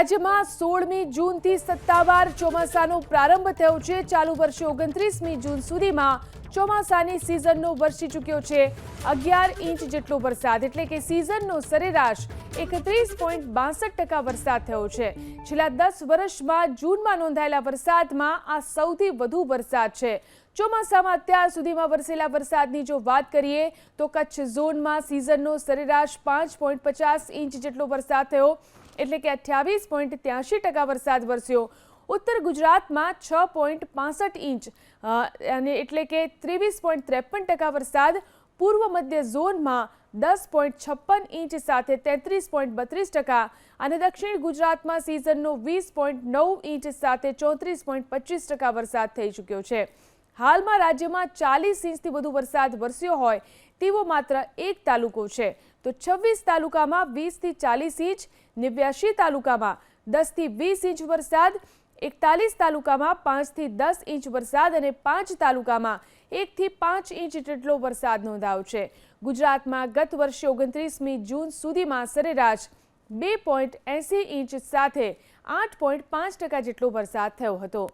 રાજ્યમાં સોળમી જૂનથી સત્તાવાર ચોમાસાનો પ્રારંભ થયો છે. ચાલુ વર્ષે ઓગણત્રીસમી જૂન સુધીમાં ચોમાસાની સિઝનનો વરસી ચૂક્યો છે. અગિયાર ઇંચ જેટલો વરસાદ એટલે કે સિઝનનો સરેરાશ એકત્રીસ પોઈન્ટ બાસઠ ટકા વરસાદ થયો છે. છેલ્લા દસ વર્ષમાં જૂનમાં નોંધાયેલા વરસાદમાં આ સૌથી વધુ વરસાદ છે. ચોમાસામાં અત્યાર સુધીમાં વરસેલા વરસાદની જો વાત કરીએ તો કચ્છ ઝોનમાં સિઝનનો સરેરાશ પાંચ પોઈન્ટ પચાસ ઇંચ જેટલો વરસાદ થયો. એટલે કે અઠ્યાવીસ પોઈન્ટ ત્યાંશી ટકા વરસાદ વરસ્યો. ઉત્તર ગુજરાતમાં છ પોઈન્ટ પાસઠ ઇંચ અને એટલે કે ત્રેવીસ પોઈન્ટ ત્રેપન ટકા વરસાદ. પૂર્વ મધ્ય ઝોનમાં દસ પોઈન્ટ છપ્પન ઇંચ સાથે તેત્રીસ પોઈન્ટ બત્રીસ ટકા અને દક્ષિણ ગુજરાતમાં સિઝનનો વીસ પોઈન્ટ નવ ઇંચ સાથે ચોત્રીસ પોઈન્ટ પચીસ ટકા વરસાદ થઈ ચૂક્યો છે. હાલમાં રાજ્યમાં ચાલીસ ઇંચથી વધુ વરસાદ વરસ્યો હોય તેવો માત્ર એક તાલુકો છે. તો છવ્વીસ તાલુકામાં વીસથી ચાલીસ ઇંચ, નેવ્યાશી તાલુકામાં દસથી વીસ ઇંચ વરસાદ, એકતાલીસ તાલુકામાં પાંચથી દસ ઇંચ વરસાદ અને પાંચ તાલુકામાં એકથી પાંચ ઇંચ જેટલો વરસાદ નોંધાયો છે. ગુજરાતમાં ગત વર્ષે ઓગણત્રીસમી જૂન સુધીમાં સરેરાશ બે પોઈન્ટ એંસી ઇંચ સાથે આઠ પોઈન્ટ પાંચ ટકા જેટલો વરસાદ થયો હતો.